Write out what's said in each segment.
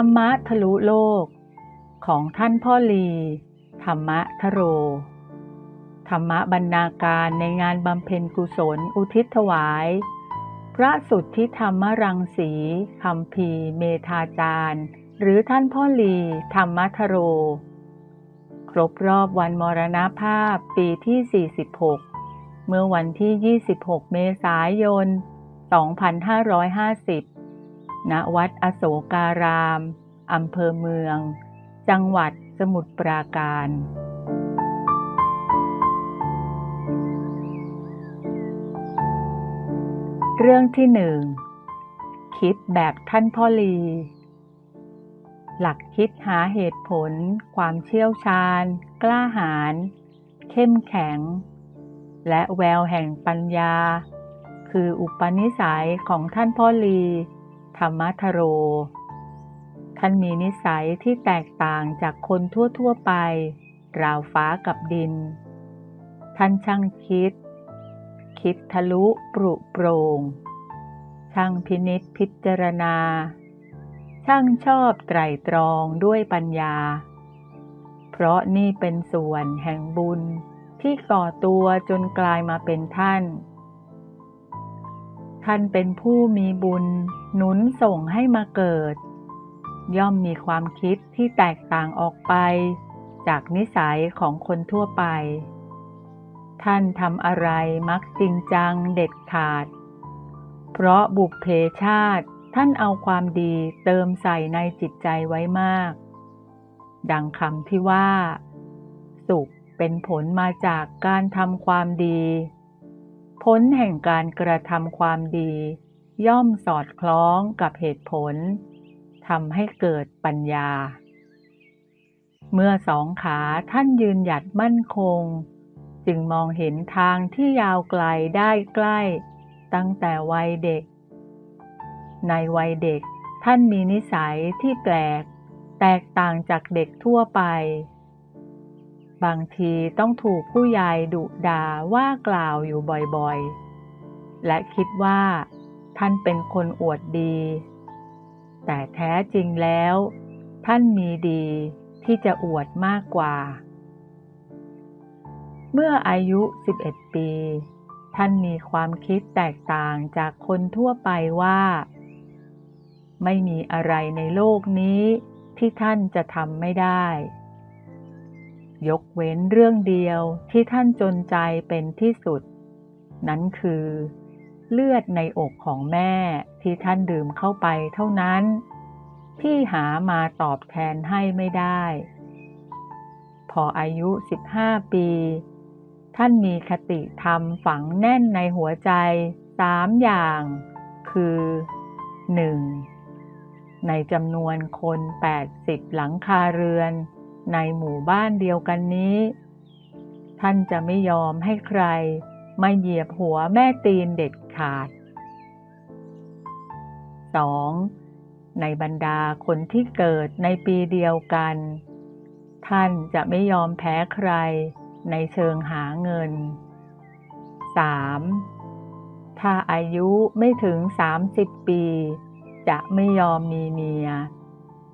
รรมะทะลุโลก ของท่านพ่อลี ธรรมะทโร ธรรมะบรรณาการในงานบำเพ็ญกุศลอุทิศถวาย พระสุทธิธรรมรังสีคำพีเมธาจารย์ หรือท่านพ่อลี ธรรมทโร ครบรอบวันมรณภาพปีที่ 46 เมื่อวันที่ 26 เมษายน 2550 ณวัดอโศการามอำเภอเมือง จังหวัดสมุทรปราการ เรื่องที่หนึ่งคิดแบบท่านพ่อลี หลักคิดหาเหตุผล ความเชี่ยวชาญ กล้าหาญเข้มแข็ง และแววแห่งปัญญา คืออุปนิสัยของท่านพ่อลี ธรรมทโร ท่านมีนิสัยที่แตกต่างจากคนทั่วๆไป ราวฟ้ากับดิน ท่านช่างคิด คิดทะลุปรุโปรง ช่างพินิษพิจารณา ช่างชอบไตรตรองด้วยปัญญา เพราะนี่เป็นส่วนแห่งบุญที่ก่อตัวจนกลายมาเป็นท่าน ท่านเป็นผู้มีบุญ หนุนส่งให้มาเกิด ย่อมมีความคิดที่แตกต่างออกไป จากนิสัยของคนทั่วไป ท่านทำอะไรมักจริงจังเด็ดขาด เพราะบุพเพชาติท่านเอาความดีเติมใส่ในจิตใจไว้มาก ดังคำที่ว่า สุขเป็นผลมาจากการทำความดี ผลแห่งการกระทำความดี ย่อมสอดคล้องกับเหตุผลทำให้เกิดปัญญา เมื่อสองขาท่านยืนหยัดมั่นคง จึงมองเห็นทางที่ยาวไกลได้ใกล้ ตั้งแต่วัยเด็ก ในวัยเด็กท่านมีนิสัยที่แปลก แตกต่างจากเด็กทั่วไป บางทีต้องถูกผู้ใหญ่ดุด่าว่ากล่าวอยู่บ่อยๆ และคิดว่าท่านเป็นคนอวดดี แต่แท้จริงแล้ว ท่านมีดีที่จะอวดมากกว่า เมื่ออายุ 11 ปี ท่านมีความคิดแตกต่างจากคนทั่วไปว่า ไม่มีอะไรในโลกนี้ที่ท่านจะทำไม่ได้ ยกเว้นเรื่องเดียวที่ท่านจนใจเป็นที่สุด นั้นคือ เลือดในอกของแม่ที่ท่านดื่มเข้าไปเท่านั้น ที่หามาตอบแทนให้ไม่ได้ พออายุ 15 ปี ท่านมีคติธรรมฝังแน่นในหัวใจสามอย่าง คือ 1. ในจำนวนคน 80 หลังคาเรือน ในหมู่บ้านเดียวกันนี้ ท่านจะไม่ยอมให้ใครมาเหยียบหัวแม่ตีนเด็ดขาด 2. ในบรรดาคนที่เกิดในปีเดียวกัน ท่านจะไม่ยอมแพ้ใครในเชิงหาเงิน 3. ถ้าอายุไม่ถึง 30 ปี จะไม่ยอมมีเมีย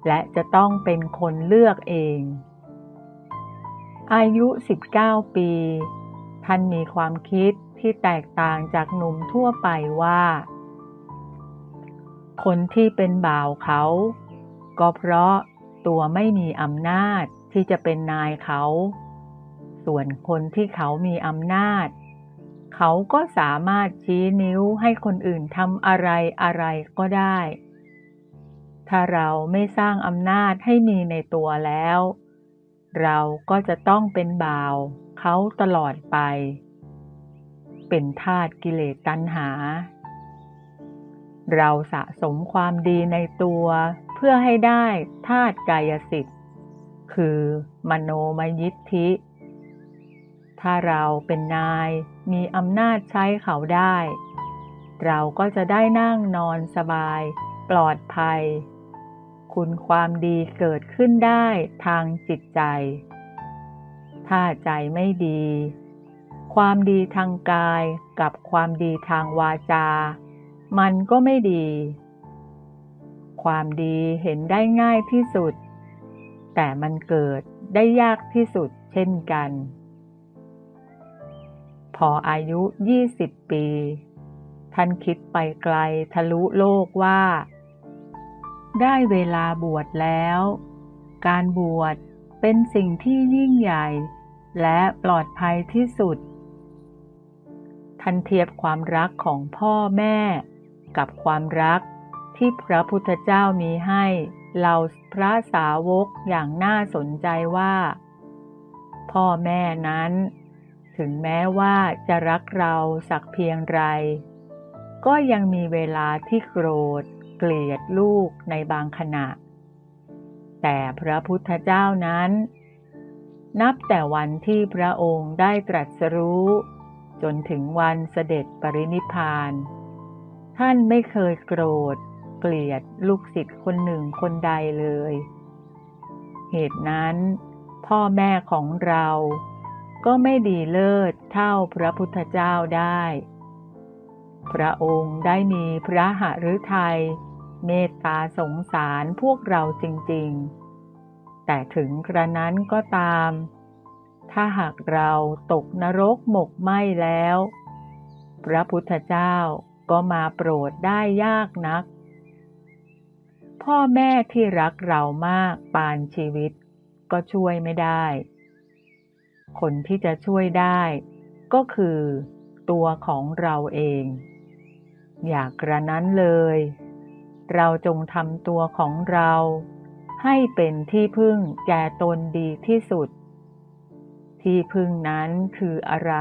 และจะต้องเป็นคนเลือกเอง อายุ 19 ปี ท่านมีความคิดที่แตกต่างจากหนุ่มทั่วไปว่า คนที่เป็นบ่าวเขา ก็เพราะตัวไม่มีอำนาจที่จะเป็นนายเขา ส่วนคนที่เขามีอำนาจ เขาก็สามารถชี้นิ้วให้คนอื่นทำอะไรอะไรก็ได้ ถ้าเราไม่สร้างอำนาจให้มีในตัวแล้ว เราก็จะต้องเป็นบ่าวเขาตลอดไป เป็นทาตกิเลสตัณหา เราสะสมความดีในตัวเพื่อให้ได้ธาตุกายสิทธิ์ คือมโนมยิทธิ ถ้าเราเป็นนายมีอำนาจใช้เขาได้ เราก็จะได้นั่งนอนสบาย ปลอดภัย คุณความดีเกิดขึ้นได้ทางจิตใจ ถ้าใจไม่ดี ความดีทางกายกับความดีทางวาจา มันก็ไม่ดี ความดีเห็นได้ง่ายที่สุด แต่มันเกิดได้ยากที่สุดเช่นกัน พออายุ 20 ปี ท่านคิดไปไกลทะลุโลกว่า ได้เวลาบวชแล้ว การบวชเป็นสิ่งที่ยิ่งใหญ่ และปลอดภัยที่สุดท่านเทียบความรักของพ่อแม่ กับความรักที่พระพุทธเจ้ามีให้เราพระสาวกอย่างน่าสนใจว่า พ่อแม่นั้น ถึงแม้ว่าจะรักเราสักเพียงไร ก็ยังมีเวลาที่โกรธ เกลียดลูกในบางขณะ แต่พระพุทธเจ้านั้น นับแต่วันที่พระองค์ได้ตรัสรู้ จนถึงวันเสด็จปรินิพพาน ท่านไม่เคยโกรธ เกลียดลูกศิษย์คนหนึ่งคนใดเลย เหตุนั้น พ่อแม่ของเราก็ไม่ดีเลิศเท่าพระพุทธเจ้าได้ พระองค์ได้มีพระหฤทัย เมตตาสงสารพวกเราจริง ๆ แต่ถึงกระนั้นก็ตาม ถ้าหากเราตกนรกหมกไหม้แล้ว พระพุทธเจ้าก็มาโปรดได้ยากนัก พ่อแม่ที่รักเรามากปานชีวิตก็ช่วยไม่ได้ คนที่จะช่วยได้ก็คือตัวของเราเอง อย่ากระนั้นเลย เราจงทำตัวของเรา ให้เป็นที่พึ่งแก่ตนดีที่สุด ที่พึ่งนั้นคืออะไร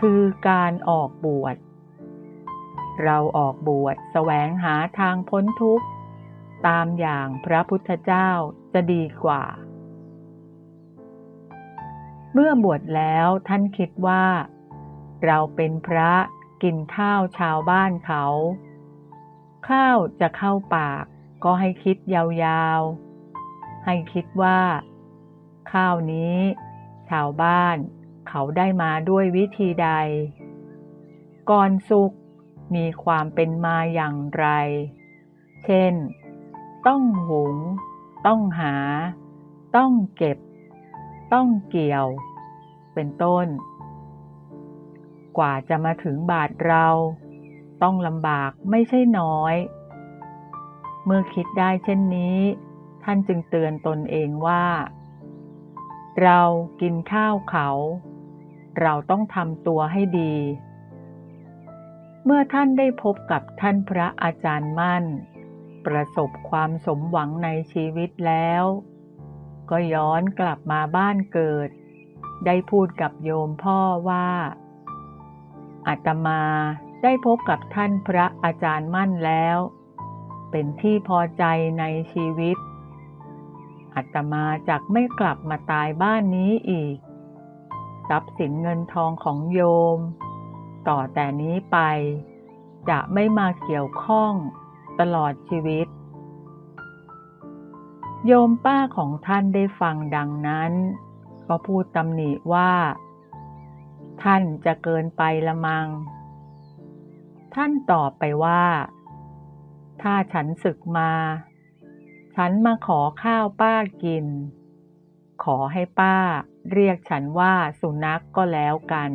คือการออกบวช เราออกบวชแสวงหาทางพ้นทุกข์ ตามอย่างพระพุทธเจ้าจะดีกว่า เมื่อบวชแล้วท่านคิดว่า เราเป็นพระกินข้าวชาวบ้านเขา ข้าวจะเข้าปาก ก็ให้คิดยาวๆ ให้คิดว่า ข้าวนี้ ชาวบ้าน เขาได้มาด้วยวิธีใด ก่อนสุกมีความเป็นมาอย่างไร เช่น ต้องหุง ต้องหา ต้องเก็บ ต้องเกี่ยว เป็นต้น กว่าจะมาถึงบาทเรา ต้องลำบากไม่ใช่น้อย เมื่อคิดได้เช่นนี้ ท่านจึงเตือนตนเองว่า เรากินข้าวเขา เราต้องทำตัวให้ดี เมื่อท่านได้พบกับท่านพระอาจารย์มั่น ประสบความสมหวังในชีวิตแล้ว ก็ย้อนกลับมาบ้านเกิด ได้พูดกับโยมพ่อว่าอาตมา ได้พบกับท่านพระอาจารย์มั่นแล้ว เป็นที่พอใจในชีวิตอาตมาจักไม่กลับมาตายบ้านนี้อีก ทรัพย์สินเงินทองของโยม ต่อแต่นี้ไป จะไม่มาเกี่ยวข้องตลอดชีวิต โยมป้าของท่านได้ฟังดังนั้น ก็พูดตำหนิว่า ท่านจะเกินไปละมัง ท่านตอบไปว่า ถ้าฉันศึกมา ฉันมาขอข้าวป้ากิน ขอให้ป้าเรียกฉันว่าสุนัขกก็แล้วกัน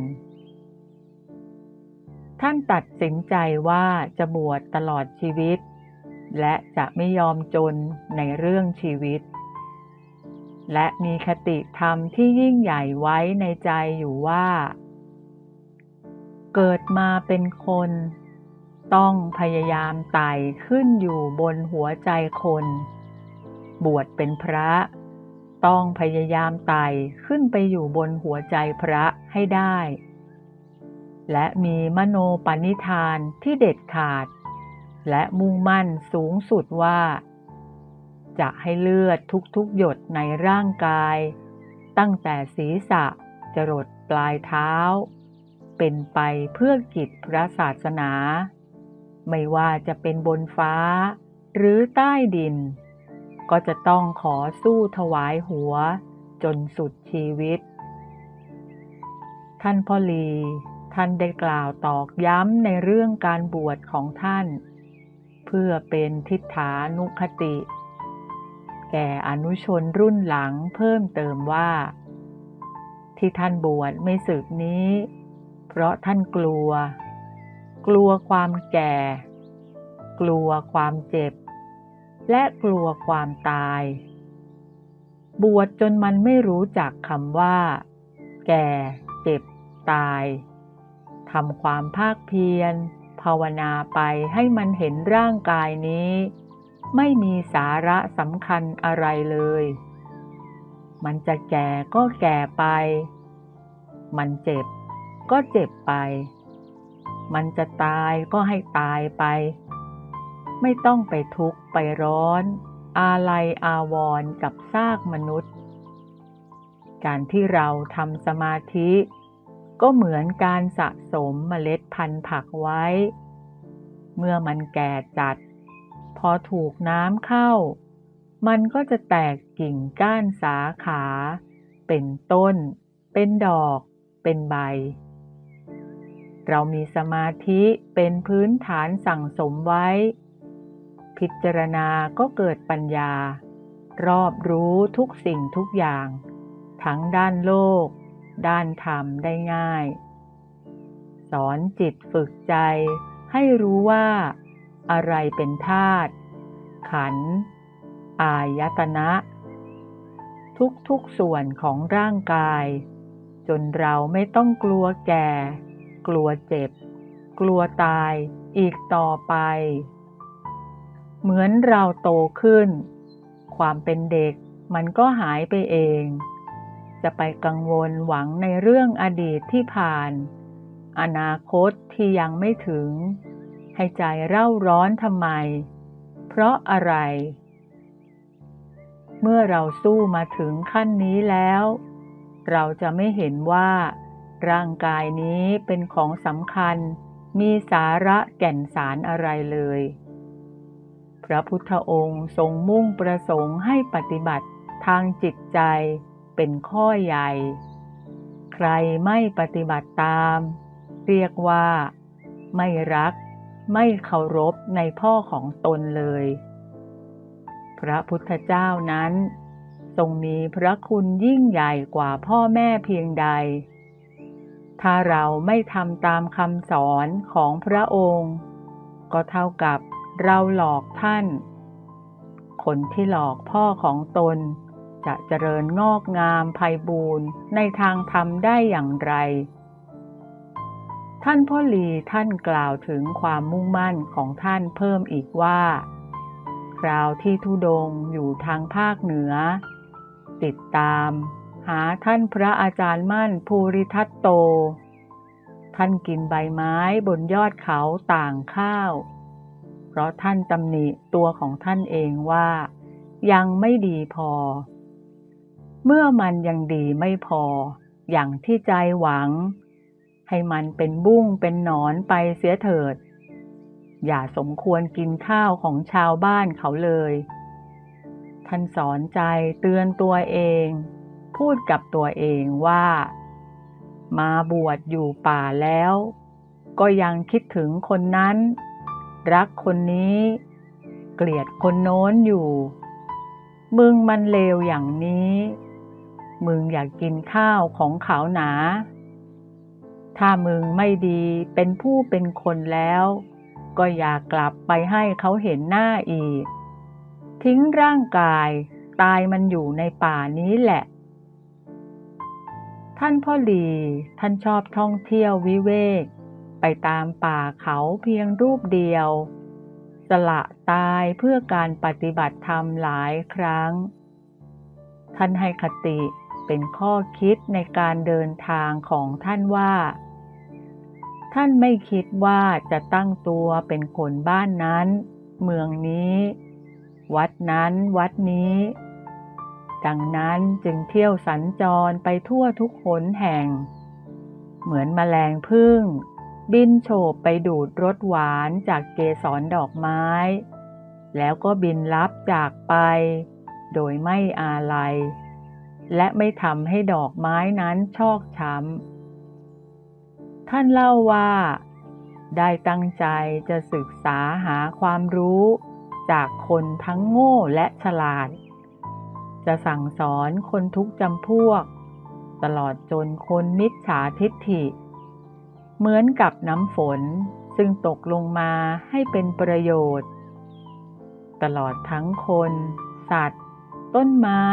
ท่านตัดสินใจว่าจะบวชตลอดชีวิต และจะไม่ยอมจนในเรื่องชีวิต และมีคติธรรมที่ยิ่งใหญ่ไว้ในใจอยู่ว่าเกิดมาเป็นคน ต้องพยายามไต่ขึ้นอยู่บนหัวใจคน บวชเป็นพระ ต้องพยายามไต่ขึ้นไปอยู่บนหัวใจพระให้ได้ และมีมโนปณิธานที่เด็ดขาด และมุ่งมั่นสูงสุดว่า จะให้เลือดทุกๆหยดในร่างกาย ตั้งแต่ศีรษะจรดปลายเท้าเป็นไปเพื่อกิจพระศาสนา ไม่ว่าจะเป็นบนฟ้า หรือใต้ดิน ก็จะต้องขอสู้ถวายหัว จนสุดชีวิต ท่านพ่อลี ท่านได้กล่าวตอกย้ำในเรื่องการบวชของท่าน เพื่อเป็นทิฏฐานุคติ แก่อนุชนรุ่นหลังเพิ่มเติมว่า ที่ท่านบวชไม่สึกนี้ เพราะท่านกลัว กลัวความแก่ กลัวความเจ็บ และกลัวความตาย บวชจนมันไม่รู้จักคำว่า แก่ เจ็บ ตายทำความภาคเพียร ภาวนาไปให้มันเห็นร่างกายนี้ ไม่มีสาระสำคัญอะไรเลย มันจะแก่ก็แก่ไป มันเจ็บก็เจ็บไป มันจะตายก็ให้ตายไป ไม่ต้องไปทุกข์ไปร้อน อาลัยอาวรกับซากมนุษย์ การที่เราทำสมาธิ ก็เหมือนการสะสมเมล็ดพันธุ์ผักไว้ เมื่อมันแก่จัด พอถูกน้ำเข้า มันก็จะแตกกิ่งก้านสาขา เป็นต้น เป็นดอก เป็นใบ เรามีสมาธิเป็นพื้นฐานสั่งสมไว้ พิจารณาก็เกิดปัญญา รอบรู้ทุกสิ่งทุกอย่าง ทั้งด้านโลก ด้านธรรมได้ง่าย สอนจิตฝึกใจ ให้รู้ว่า อะไรเป็นธาตุขันธ์อายตนะ ทุกๆส่วนของร่างกาย จนเราไม่ต้องกลัวแก่ กลัวเจ็บ กลัวตายอีกต่อไป เหมือนเราโตขึ้น ความเป็นเด็กมันก็หายไปเอง จะไปกังวลหวังในเรื่องอดีตที่ผ่าน อนาคตที่ยังไม่ถึง ให้ใจเร่าร้อนทำไม เพราะอะไร เมื่อเราสู้มาถึงขั้นนี้แล้ว เราจะไม่เห็นว่า ร่างกายนี้เป็นของสำคัญ มีสาระแก่นสารอะไรเลย พระพุทธองค์ทรงมุ่งประสงค์ให้ปฏิบัติทางจิตใจเป็นข้อใหญ่ ใครไม่ปฏิบัติตาม เรียกว่า ไม่รัก ไม่เคารพในพ่อของตนเลย พระพุทธเจ้านั้น ทรงมีพระคุณยิ่งใหญ่กว่าพ่อแม่เพียงใด ถ้าเราไม่ทำตามคำสอนของพระองค์ ก็เท่ากับเราหลอกท่าน คนที่หลอกพ่อของตน จะเจริญงอกงามไพบูรณ์ในทางธรรมได้อย่างไร ท่านพ่อหลีท่านกล่าวถึงความมุ่งมั่นของท่านเพิ่มอีกว่า คราวที่ทุดงอยู่ทางภาคเหนือ ติดตาม หาท่านพระอาจารย์มั่นภูริทัตโต ท่านกินใบไม้บนยอดเขาต่างข้าว เพราะท่านตำหนิตัวของท่านเองว่า ยังไม่ดีพอ เมื่อมันยังดีไม่พอ อย่างที่ใจหวัง ให้มันเป็นบุ้งเป็นหนอนไปเสียเถิด อย่าสมควรกินข้าวของชาวบ้านเขาเลย ท่านสอนใจเตือนตัวเอง พูดกับตัวเองว่า มาบวชอยู่ป่าแล้ว ก็ยังคิดถึงคนนั้น รักคนนี้ เกลียดคนโน้นอยู่ มึงมันเลวอย่างนี้ มึงอยากกินข้าวของเขาหนา ถ้ามึงไม่ดีเป็นผู้เป็นคนแล้ว ก็อย่ากลับไปให้เขาเห็นหน้าอีก ทิ้งร่างกายตายมันอยู่ในป่านี้แหละ ท่านพ่อหลีท่านชอบท่องเที่ยววิเวก ไปตามป่าเขาเพียงรูปเดียว สละตายเพื่อการปฏิบัติธรรมหลายครั้ง ท่านให้คติเป็นข้อคิดในการเดินทางของท่านว่า ท่านไม่คิดว่าจะตั้งตัวเป็นคนบ้านนั้น เมืองนี้ วัดนั้นวัดนี้ ดังนั้นจึงเที่ยวสัญจรไปทั่วทุกหนแห่ง เหมือนมแมลงพึ่ง บินโฉบไปดูดรสหวานจากเกสรดอกไม้ แล้วก็บินลับจากไป โดยไม่อาลัย และไม่ทำให้ดอกไม้นั้นชอกช้ำ ท่านเล่าว่า ได้ตั้งใจจะศึกษาหาความรู้จากคนทั้งโง่และฉลาด จะสั่งสอนคนทุกจำพวก ตลอดจนคนมิจฉาทิฏฐิ เหมือนกับน้ำฝนซึ่งตกลงมาให้เป็นประโยชน์ ตลอดทั้งคน สัตว์ ต้นไม้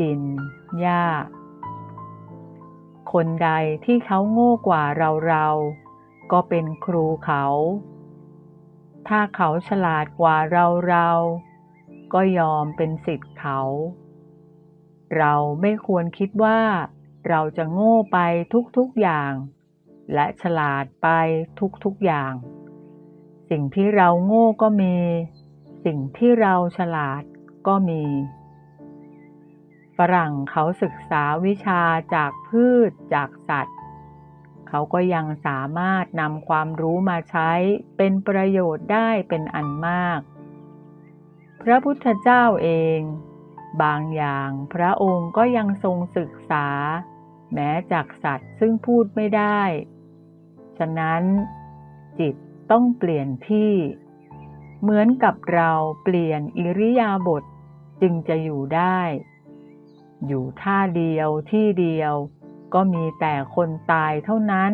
ดิน หญ้า คนใดที่เขาโง่กว่าเราเราก็เป็นครูเขา ถ้าเขาฉลาดกว่าเราเราก็ยอมเป็นสิทธิ์เขา เราไม่ควรคิดว่า เราจะโง่ไปทุกๆอย่าง และฉลาดไปทุกๆอย่าง สิ่งที่เราโง่ก็มี สิ่งที่เราฉลาดก็มี ฝรั่งเขาศึกษาวิชาจากพืชจากสัตว์ เขาก็ยังสามารถนำความรู้มาใช้เป็นประโยชน์ได้เป็นอันมาก พระพุทธเจ้าเอง บางอย่างพระองค์ก็ยังทรงศึกษา แม้จากสัตว์ซึ่งพูดไม่ได้ ฉะนั้นจิตต้องเปลี่ยนที่ เหมือนกับเราเปลี่ยนอิริยาบถจึงจะอยู่ได้ อยู่ท่าเดียวที่เดียวก็มีแต่คนตายเท่านั้น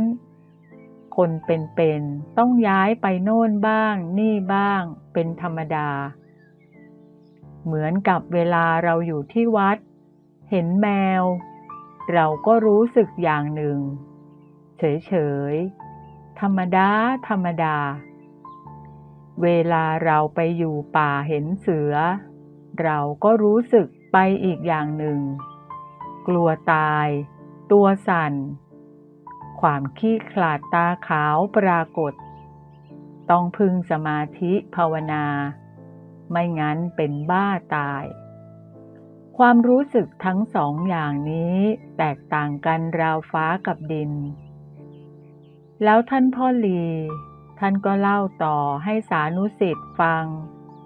คนเป็นๆต้องย้ายไปโน่นบ้าง นี่บ้างเป็นธรรมดา เหมือนกับเวลาเราอยู่ที่วัด เห็นแมว เราก็รู้สึกอย่างหนึ่ง เฉยๆ ธรรมดา ธรรมดา เวลาเราไปอยู่ป่าเห็นเสือ เราก็รู้สึกไปอีกอย่างหนึ่ง กลัวตาย ตัวสั่น ความขี้ขลาดตาขาวปรากฏ ต้องพึงสมาธิภาวนา ไม่งั้นเป็นบ้าตาย ความรู้สึกทั้งสองอย่างนี้แตกต่างกันราวฟ้ากับดิน แล้วท่านพ่อลี ท่านก็เล่าต่อให้สานุสิทธิ์ฟัง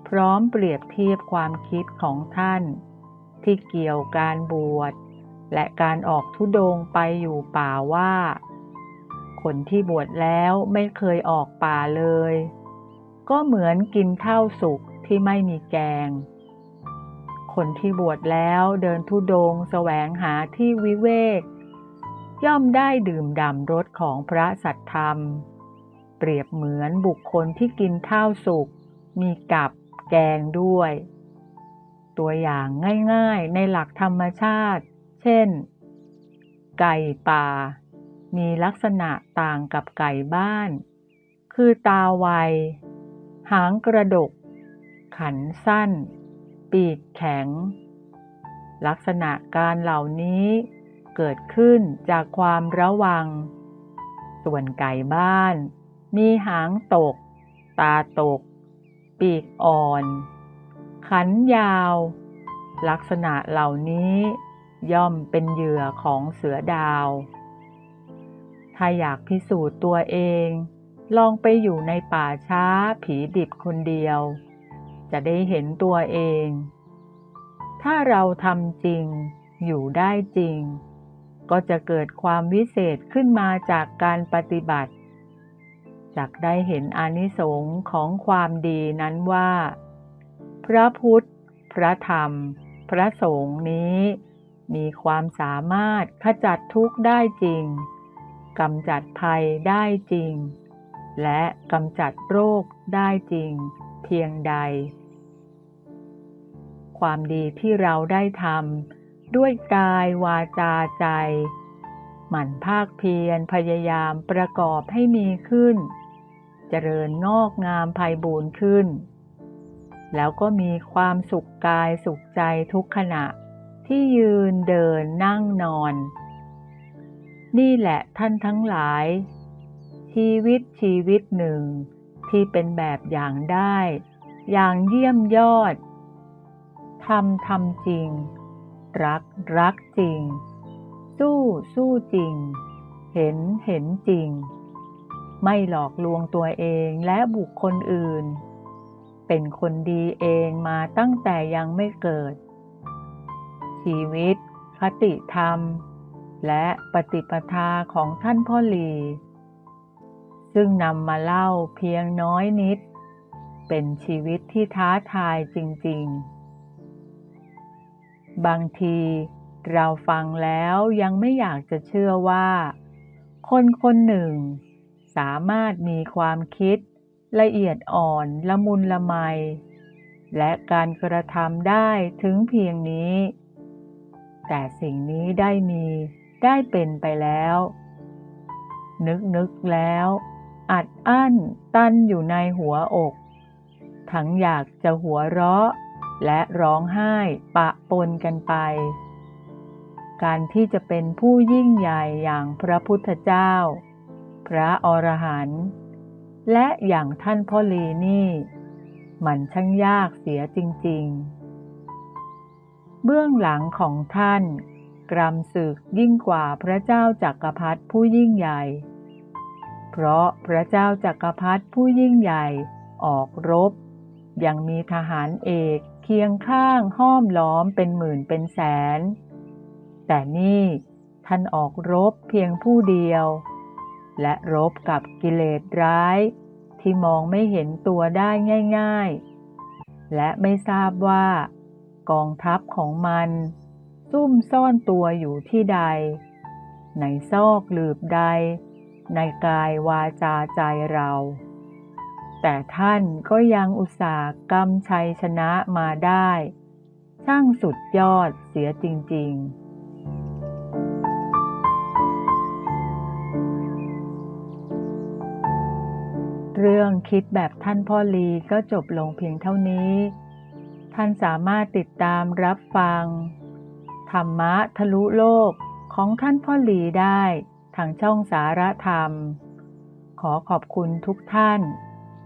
พร้อมเปรียบเทียบความคิดของท่าน ที่เกี่ยวการบวชและการออกทุดงไปอยู่ป่าว่า คนที่บวชแล้วไม่เคยออกป่าเลย ก็เหมือนกินข้าวสุก ที่ไม่มีแกง คนที่บวชแล้วเดินทุดงแสวงหาที่วิเวก ย่อมได้ดื่มด่ำรสของพระสัทธรรม เปรียบเหมือนบุคคลที่กินข้าวสุก มีกับแกงด้วย ตัวอย่างง่ายๆในหลักธรรมชาติ เช่น ไก่ป่า มีลักษณะต่างกับไก่บ้าน คือตาไวหางกระดก นสั้น ปีกแข็ง ลักษณะการเหล่านี้เกิดขึ้นจากความระวัง ส่วนไก่บ้าน มีหางตก ตาตก ปีกอ่อน ขันยาว ลักษณะเหล่านี้ย่อมเป็นเหยื่อของเสือดาว ถ้าอยากพิสูจน์ตัวเอง ลองไปอยู่ในป่าช้าผีดิบคนเดียว จะได้เห็นตัวเอง ถ้าเราทำจริง อยู่ได้จริง ก็จะเกิดความวิเศษขึ้นมาจากการปฏิบัติจากได้เห็นอานิสงส์ของความดีนั้นว่า พระพุทธ พระธรรม พระสงฆ์นี้ มีความสามารถขจัดทุกข์ได้จริงกำจัดภัยได้จริง และกำจัดโรคได้จริง เพียงใด ความดีที่เราได้ทำด้วยกายวาจาใจ หมั่นภาคเพียรพยายามประกอบให้มีขึ้น เจริญงอกงามภัยบูรณ์ขึ้น แล้วก็มีความสุขกายสุขใจทุกขณะที่ยืนเดินนั่งนอน นี่แหละท่านทั้งหลาย ชีวิตชีวิตหนึ่งที่เป็นแบบอย่างได้ อย่างเยี่ยมยอด ทำทำจริง รักรักจริง สู้สู้จริง เห็นเห็นจริง ไม่หลอกลวงตัวเองและบุคคลอื่น เป็นคนดีเองมาตั้งแต่ยังไม่เกิด ชีวิต คติธรรม และปฏิปทาของท่านพ่อหลีซึ่งนำมาเล่าเพียงน้อยนิด เป็นชีวิตที่ท้าทายจริง ๆ บางทีเราฟังแล้วยังไม่อยากจะเชื่อว่า คนคนหนึ่ง สามารถมีความคิด ละเอียดอ่อนละมุนละไม และการกระทำได้ถึงเพียงนี้ แต่สิ่งนี้ได้มีได้เป็นไปแล้ว นึกนึกแล้ว อัดอั้นตันอยู่ในหัวอก ทั้งอยากจะหัวเราะ และร้องไห้ปะปนกันไป การที่จะเป็นผู้ยิ่งใหญ่อย่างพระพุทธเจ้า พระอรหันต์และอย่างท่านพ่อลีนี่ มันช่างยากเสียจริง ๆ เบื้องหลังของท่านกรำศึกยิ่งกว่าพระเจ้าจักรพรรดิผู้ยิ่งใหญ่ เพราะพระเจ้าจักรพรรดิผู้ยิ่งใหญ่ออกรบ ยังมีทหารเอกเคียงข้างห้อมล้อมเป็นหมื่นเป็นแสน แต่นี่ท่านออกรบเพียงผู้เดียว และรบกับกิเลสร้าย ที่มองไม่เห็นตัวได้ง่าย ๆ และไม่ทราบว่ากองทัพของมัน ซุ่มซ่อนตัวอยู่ที่ใด ในซอกหลืบใด ในกายวาจาใจเรา แต่ท่านก็ยังอุตส่าห์กำชัยชนะมาได้ ช่างสุดยอดเสียจริง ๆเรื่องคิดแบบท่านพ่อลีก็จบลงเพียงเท่านี้ ท่านสามารถติดตามรับฟัง ธรรมะทะลุโลกของท่านพ่อลีได้ทางช่องสารธรรม ขอขอบคุณทุกท่าน